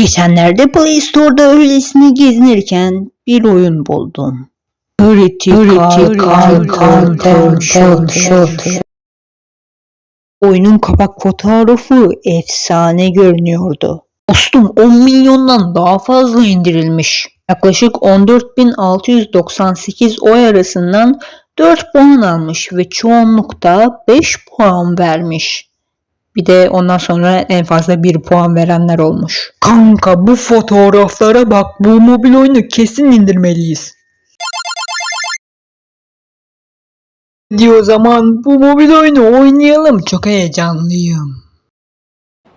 Geçenlerde Play Store'da öylesine gezinirken bir oyun buldum. Oyunun kapak fotoğrafı efsane görünüyordu. Dostum 10 milyondan daha fazla indirilmiş. Yaklaşık 14.698 oy arasından 4 puan almış ve çoğunlukta 5 puan vermiş. Bir de ondan sonra en fazla 1 puan verenler olmuş. Kanka bu fotoğraflara bak. Bu mobil oyunu kesin indirmeliyiz. Diyor zaman bu mobil oyunu oynayalım. Çok heyecanlıyım.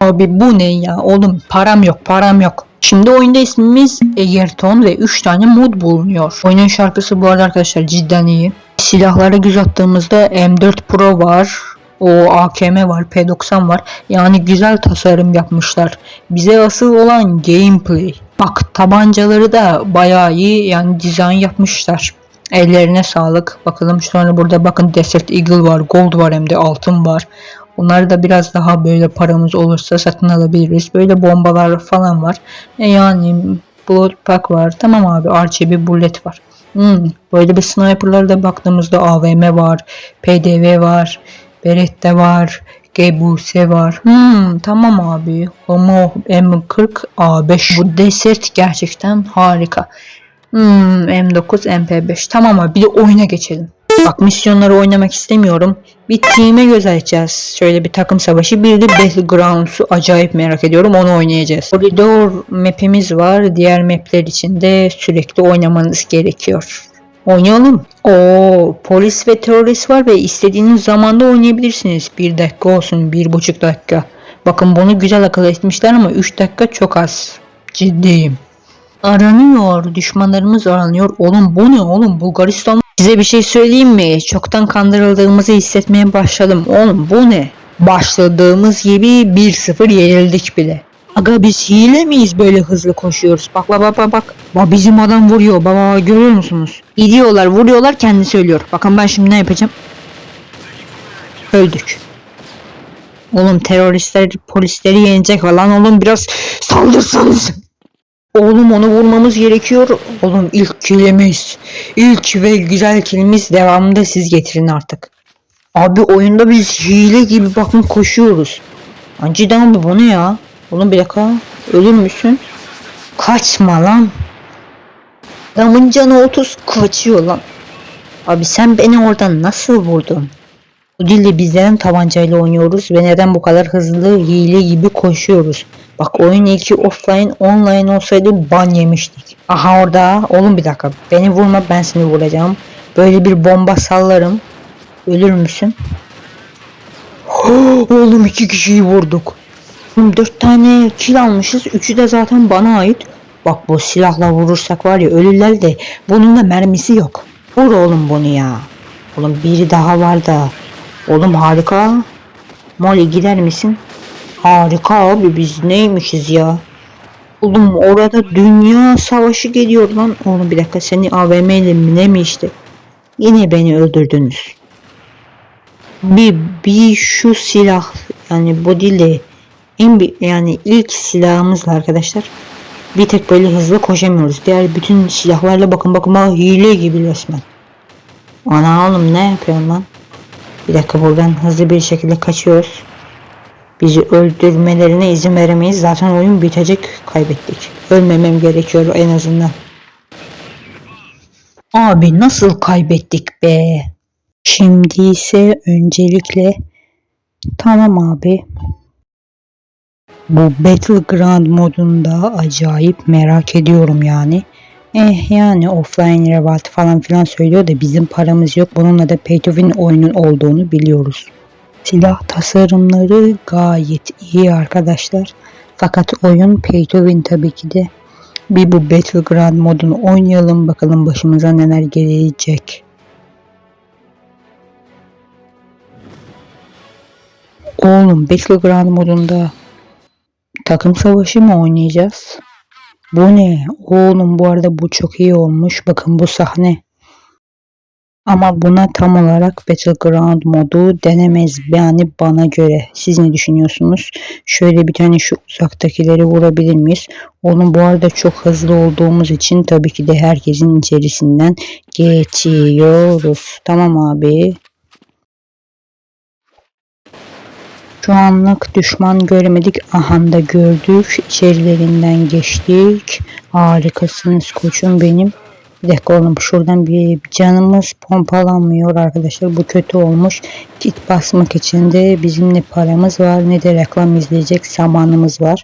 Abi bu ne ya? Oğlum param yok param yok. Şimdi oyunda ismimiz Egerton ve 3 tane mod bulunuyor. Oyunun şarkısı bu arada arkadaşlar cidden iyi. Silahlara göz attığımızda M4 Pro var. O AKM var, P90 var. Yani güzel tasarım yapmışlar. Bize asıl olan gameplay. Bak tabancaları da bayağı iyi yani dizayn yapmışlar. Ellerine sağlık. Bakalım sonra burada bakın Desert Eagle var, Gold var hem de altın var. Bunları da biraz daha böyle paramız olursa satın alabiliriz. Böyle bombalar falan var. E yani Blood Pack var. Tamam abi RGB bullet var. Hmm, böyle bir sniper'lara da baktığımızda AVM var. PDV var. Beretta var. GBUS var. Hmm, tamam abi. Homo M40 A5. Bu desert gerçekten harika. Hmm, M9 MP5. Tamam abi bir de oyuna geçelim. Bak misyonları oynamak istemiyorum. Bir team'e göz açacağız. Şöyle bir takım savaşı. Bir de Battlegrounds'u acayip merak ediyorum. Onu oynayacağız. Koridor map'imiz var. Diğer map'ler için de sürekli oynamanız gerekiyor. Oynayalım. Oo, polis ve terörist var ve istediğiniz zamanda oynayabilirsiniz. Bir dakika olsun, bir buçuk dakika. Bakın bunu güzel akıl etmişler ama 3 dakika çok az. Ciddiyim. Aranıyor. Düşmanlarımız aranıyor. Oğlum bu ne oğlum? Bulgaristan Size bir şey söyleyeyim mi? Çoktan kandırıldığımızı hissetmeye başladım. Oğlum bu ne? Başladığımız gibi 1-0 yenildik bile. Aga biz hile miyiz böyle hızlı koşuyoruz? Bak bak bak bak bak. Bizim adam vuruyor. Baba görüyor musunuz? Gidiyorlar vuruyorlar kendi söylüyor. Bakın ben şimdi ne yapacağım? Öldük. Oğlum teröristler polisleri yenecek lan oğlum biraz saldırsanız. Oğlum onu vurmamız gerekiyor. Oğlum ilk kilimiz. İlk ve güzel kilimiz devamında siz getirin artık. Abi oyunda biz hile gibi bakın koşuyoruz. Cidden abi bu ne ya? Oğlum bir dakika. Ölür müsün? Kaçma lan. Adamın canı 30 kaçıyor lan. Abi sen beni oradan nasıl vurdun? Bu dilde biz neden tabancayla oynuyoruz ve neden bu kadar hızlı hile gibi koşuyoruz? Bak oyun ilki offline online olsaydı ban yemiştik. Aha orada oğlum bir dakika beni vurma ben seni vuracağım. Böyle bir bomba sallarım. Ölür müsün? oğlum iki kişiyi vurduk. Oğlum dört tane kill almışız. Üçü de zaten bana ait. Bak bu silahla vurursak var ya ölürler de bunun da mermisi yok. Vur oğlum bunu ya. Oğlum biri daha var da. Oğlum harika. Molly gider misin? Harika abi biz neymişiz ya? Oğlum orada dünya savaşı geliyor lan. Oğlum bir dakika seni AVM ile mi ne mi işte? Yine beni öldürdünüz. Bir, bir şu silah yani bu dili en yani ilk silahımızla arkadaşlar bir tek böyle hızlı koşamıyoruz. Diğer bütün silahlarla bakın bakın bak hile gibi resmen. Ana oğlum ne yapıyorsun lan? Bir dakika buradan hızlı bir şekilde kaçıyoruz. Bizi öldürmelerine izin veremeyiz. Zaten oyun bitecek. Kaybettik. Ölmemem gerekiyor en azından. Abi nasıl kaybettik be? Şimdi ise öncelikle tamam abi. Bu Battleground modunda acayip merak ediyorum yani. Eh yani offline revat falan filan söylüyor da bizim paramız yok. Bununla da pay to win oyunun olduğunu biliyoruz. Silah tasarımları gayet iyi arkadaşlar. Fakat oyun pay to win tabii ki de. Bir bu Battleground modunu oynayalım bakalım başımıza neler gelecek. Oğlum Battleground modunda takım savaşı mı oynayacağız? Bu ne? Oğlum bu arada bu çok iyi olmuş. Bakın bu sahne. Ama buna tam olarak Battleground modu denemez yani bana göre. Siz ne düşünüyorsunuz? Şöyle bir tane şu uzaktakileri vurabilir miyiz? Onun bu arada çok hızlı olduğumuz için tabii ki de herkesin içerisinden geçiyoruz. Tamam abi. Şu anlık düşman göremedik. Aha da gördük. İçerilerinden geçtik. Harikasınız koçum benim. Bir dakika oğlum şuradan bir canımız pompalanmıyor arkadaşlar. Bu kötü olmuş. Kit basmak için de bizim ne paramız var ne de reklam izleyecek zamanımız var.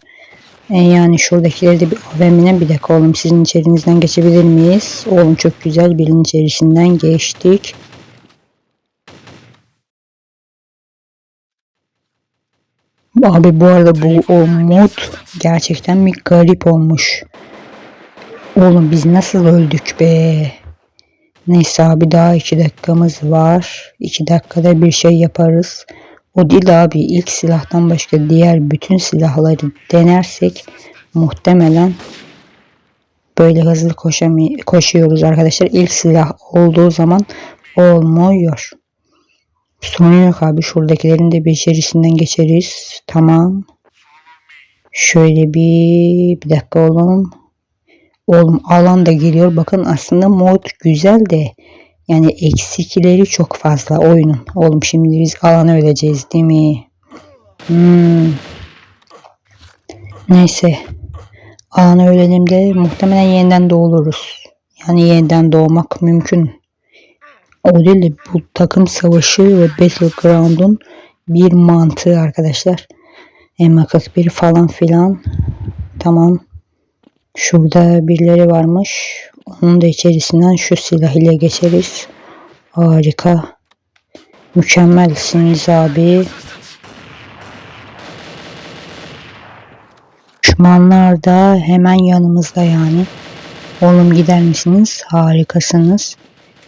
E yani şuradakileri de bir AVM'den bir dakika oğlum sizin içerinizden geçebilir miyiz? Oğlum çok güzel birinin içerisinden geçtik. Abi bu arada bu o mod gerçekten bir garip olmuş. Oğlum biz nasıl öldük be? Neyse abi daha iki dakikamız var. İki dakikada bir şey yaparız. O değil abi ilk silahtan başka diğer bütün silahları denersek muhtemelen böyle hızlı koşamay- koşuyoruz arkadaşlar. İlk silah olduğu zaman olmuyor. Sorun abi. Şuradakilerin de bir içerisinden geçeriz. Tamam. Şöyle bir bir dakika oğlum. Oğlum alan da geliyor. Bakın aslında mod güzel de yani eksikleri çok fazla oyunun. Oğlum şimdi biz alana öleceğiz değil mi? Hmm. Neyse. Alana ölelim de muhtemelen yeniden doğuluruz. Yani yeniden doğmak mümkün. De bu takım savaşı ve Battleground'un bir mantığı arkadaşlar. M41 falan filan. Tamam. Şurada birileri varmış. Onun da içerisinden şu silah ile geçeriz. Harika. Mükemmelsiniz abi. Düşmanlar da hemen yanımızda yani. Oğlum gider misiniz? Harikasınız.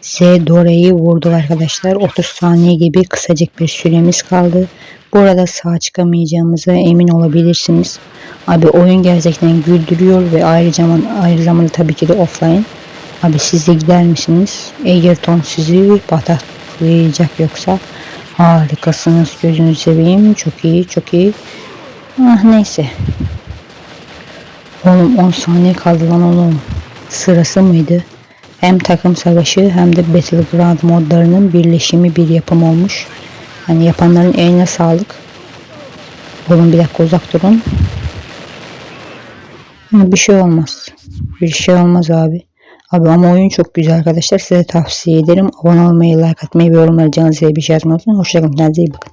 Z Dore'yi vurdu arkadaşlar. 30 saniye gibi kısacık bir süremiz kaldı. Burada sağ çıkamayacağımıza emin olabilirsiniz. Abi oyun gerçekten güldürüyor ve ayrı zaman ayrı zamanda tabii ki de offline. Abi siz de gider misiniz? Egerton sizi pataklayacak yoksa. Harikasınız gözünü seveyim. Çok iyi çok iyi. Ah neyse. Oğlum 10 saniye kaldı lan oğlum. Sırası mıydı? Hem takım savaşı hem de Battleground modlarının birleşimi bir yapım olmuş. Hani yapanların eline sağlık. Oğlum bir dakika uzak durun. Bir şey olmaz. Bir şey olmaz abi. Abi ama oyun çok güzel arkadaşlar. Size tavsiye ederim. Abone olmayı, like atmayı ve yorumları canınıza bir şey yazmayı unutmayın. Hoşçakalın. Kendinize iyi bakın.